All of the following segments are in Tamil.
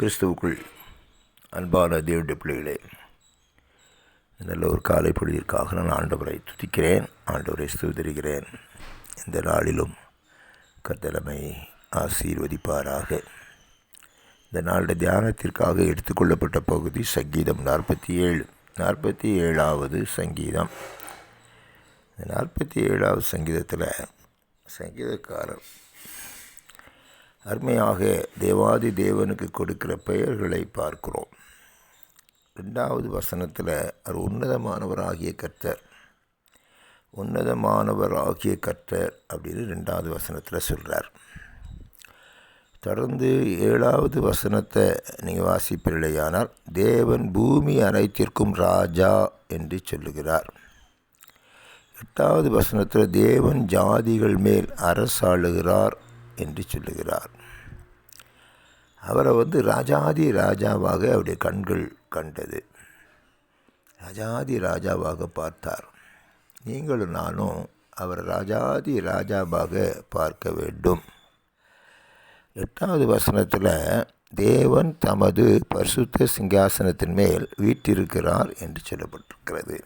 கிறிஸ்துவுக்குள் அன்பான தேவடைய பிள்ளைகளே நல்ல ஒரு காலை பொழுதிற்காக நான் ஆண்டவரை துதிக்கிறேன் ஆண்டவரை ஸ்துதிக்கிறேன் இந்த நாளிலும் கத்தலமை ஆசீர்வதிப்பாராக. இந்த நாளுடைய தியானத்திற்காக எடுத்துக்கொள்ளப்பட்ட பகுதி சங்கீதம் நாற்பத்தி ஏழு நாற்பத்தி ஏழாவது சங்கீதம். இந்த நாற்பத்தி ஏழாவது சங்கீதத்தில் சங்கீதக்காரர் அருமையாக தேவாதி தேவனுக்கு கொடுக்கிற பெயர்களை பார்க்கிறோம். ரெண்டாவது வசனத்தில் அவர் உன்னதமானவராகிய கர்த்தர். உன்னதமானவராகிய கர்த்தர் அப்படின்னு ரெண்டாவது வசனத்தில் சொல்கிறார் தொடர்ந்து ஏழாவது வசனத்தை நீங்கள் வாசிப்பில்லையானால் தேவன் பூமி அனைத்திற்கும் ராஜா என்று சொல்லுகிறார். எட்டாவது வசனத்தில் தேவன் ஜாதிகள் மேல் அரசாளுகிறார் என்று சொல்லுகிறார். அவரை வந்து ராஜாதி ராஜாவாக அவருடைய கண்கள் கண்டது. ராஜாதி ராஜாவாக பார்த்தார். நீங்களும் நானும் அவர் ராஜாதி ராஜாவாக பார்க்க வேண்டும். எட்டாவது வசனத்தில் தேவன் தமது பரிசுத்த சிங்காசனத்தின் மேல் வீட்டிருக்கிறார் என்று சொல்லப்பட்டிருக்கிறது.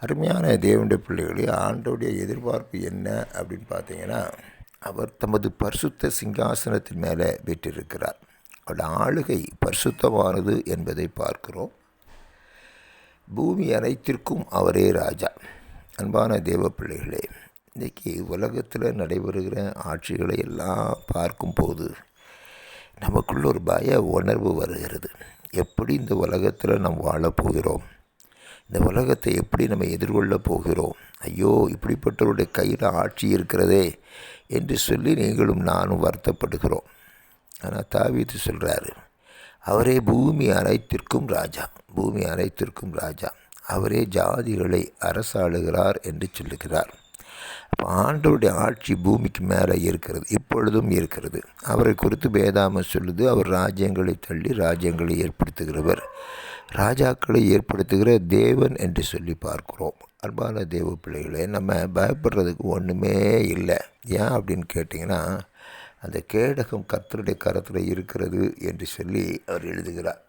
அருமையான தேவனுடைய பிள்ளைகளே ஆண்டோடைய எதிர்பார்ப்பு என்ன அப்படின்னு பார்த்தீங்கன்னா அவர் தமது பரிசுத்த சிங்காசனத்தின் மேலே வீற்றிருக்கிறார். அவருடைய ஆளுகை பரிசுத்தமானது என்பதை பார்க்கிறோம். பூமி அனைத்திற்கும் அவரே ராஜா. அன்பான தேவ பிள்ளைகளே இன்றைக்கி உலகத்தில் நடைபெறுகிற ஆட்சிகளை எல்லாம் பார்க்கும்போது நமக்குள்ள ஒரு பய உணர்வு வருகிறது. எப்படி இந்த உலகத்தில் நாம் வாழப்போகிறோம் இந்த உலகத்தை எப்படி நம்ம எதிர்கொள்ளப் போகிறோம்? ஐயோ இப்படிப்பட்டவருடைய கையில் ஆட்சி இருக்கிறதே என்று சொல்லி நீங்களும் நானும் வருத்தப்படுகிறோம். ஆனால் தாவித்து சொல்கிறாரு அவரே பூமி அனைத்திற்கும் ராஜா. பூமி அனைத்திற்கும் ராஜா. அவரே ஜாதிகளை அரசாளுகிறார் என்று சொல்லுகிறார். அப்போ ஆண்டவருடைய ஆட்சி பூமிக்கு மேலே இருக்கிறது இப்பொழுதும் இருக்கிறது. அவரை குறித்து பேதாமல் சொல்லுது அவர் ராஜ்யங்களை தள்ளி ராஜ்யங்களை ஏற்படுத்துகிறவர். ராஜாக்களை ஏற்படுத்துகிற தேவன் என்று சொல்லி பார்க்குறோம். அன்பான தேவ பிள்ளைகளே நம்ம பயப்படுறதுக்கு ஒன்றுமே இல்லை. ஏன் அப்படின்னு கேட்டிங்கன்னா அந்த கேடகம் கர்த்தருடைய கரத்தில் இருக்கிறது என்று சொல்லி அவர் எழுதுகிறார்.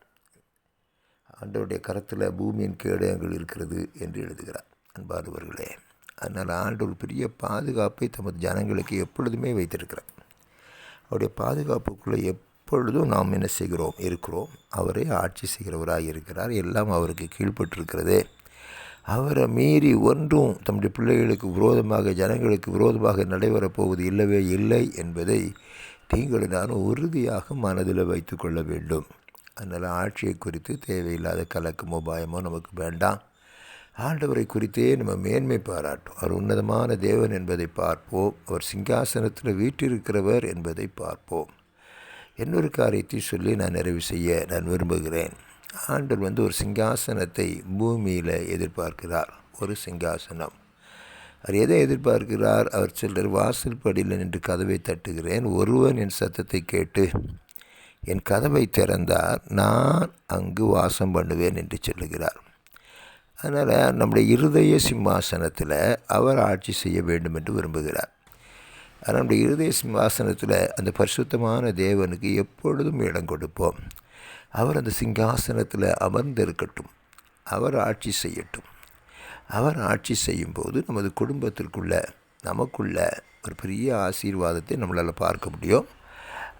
ஆண்டவருடைய கரத்தில் பூமியின் கேடகங்கள் இருக்கிறது என்று எழுதுகிறார். அன்பானவர்களே அதனால் ஆண்டவர் பெரிய பாதுகாப்பை தமது ஜனங்களுக்கு எப்பொழுதுமே வைத்திருக்கிறார். அவருடைய பாதுகாப்புக்குள்ளே எப் எப்பொழுதும் நாம் என்ன செய்கிறோம்? இருக்கிறோம். அவரே ஆட்சி செய்கிறவராக இருக்கிறார். எல்லாம் அவருக்கு கீழ்பட்டிருக்கிறது அவரை மீறி ஒன்றும் தம்முடைய பிள்ளைகளுக்கு விரோதமாக ஜனங்களுக்கு விரோதமாக நடைபெறப் போவது இல்லவே இல்லை என்பதை நீங்கள் நானும் உறுதியாக மனதில் வைத்து கொள்ள வேண்டும். அதனால் ஆட்சியை குறித்து தேவையில்லாத கலக்கமோ பயமோ நமக்கு வேண்டாம். ஆண்டவரை குறித்தே நம்ம மேன்மை பாராட்டும். அவர் உன்னதமான தேவன் என்பதை பார்ப்போம். அவர் சிங்காசனத்தில் வீட்டிருக்கிறவர் என்பதை பார்ப்போம். இன்னொரு காரியத்தை சொல்லி நான் நிறைவு செய்ய நான் விரும்புகிறேன். ஆண்டவர் வந்து ஒரு சிங்காசனத்தை பூமியில் எதிர்பார்க்கிறார். ஒரு சிங்காசனம். அவர் எதை எதிர்பார்க்கிறார்? அவர் சொல்கிறார் வாசல் படியில் நின்று கதவை தட்டுகிறேன். ஒருவன் என் சத்தத்தை கேட்டு என் கதவை திறந்தார் நான் அங்கு வாசம் பண்ணுவேன் என்று சொல்லுகிறார். அதனால் நம்முடைய இருதய சிம்மாசனத்தில் அவர் ஆட்சி செய்ய வேண்டும் என்று விரும்புகிறார். ஆனால் நம்முடைய இருதய சிம்மாசனத்தில் அந்த பரிசுத்தமான தேவனுக்கு எப்பொழுதும் இடம் கொடுப்போம். அவர் அந்த சிங்காசனத்தில் அமர்ந்திருக்கட்டும். அவர் ஆட்சி செய்யட்டும். அவர் ஆட்சி செய்யும்போது நமது குடும்பத்திற்குள்ள நமக்குள்ள ஒரு பெரிய ஆசீர்வாதத்தை நம்மளால் பார்க்க முடியும்.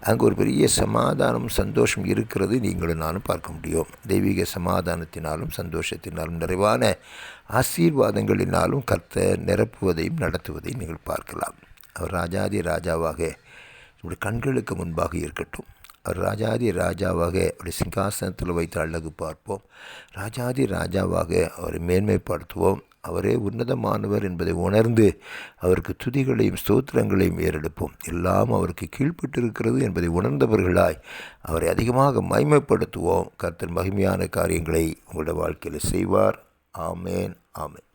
அங்கே ஒரு பெரிய சமாதானம் சந்தோஷம் இருக்கிறது நீங்களும் நானும் பார்க்க முடியும். தெய்வீக சமாதானத்தினாலும் சந்தோஷத்தினாலும் நிறைவான ஆசீர்வாதங்களினாலும் கர்த்த நிரப்புவதையும் நடத்துவதையும் நீங்கள் பார்க்கலாம். அவர் ராஜாதி ராஜாவாக நம்முடைய கண்களுக்கு முன்பாக இருக்கட்டும். அவர் ராஜாதி ராஜாவாக அவருடைய சிங்காசனத்தில் வைத்து அழகு பார்ப்போம். ராஜாதி ராஜாவாக அவரை மேன்மைப்படுத்துவோம். அவரே உன்னதமானவர் என்பதை உணர்ந்து அவருக்கு துதிகளையும் ஸ்தோத்திரங்களையும் ஏறெடுப்போம். எல்லாம் அவருக்கு கீழ்ப்பட்டிருக்கிறது என்பதை உணர்ந்தவர்களாய் அவரை அதிகமாக மைமைப்படுத்துவோம் கர்த்தன் மகிமையான காரியங்களை உங்களோட வாழ்க்கையில் செய்வார். ஆமேன் ஆமேன்.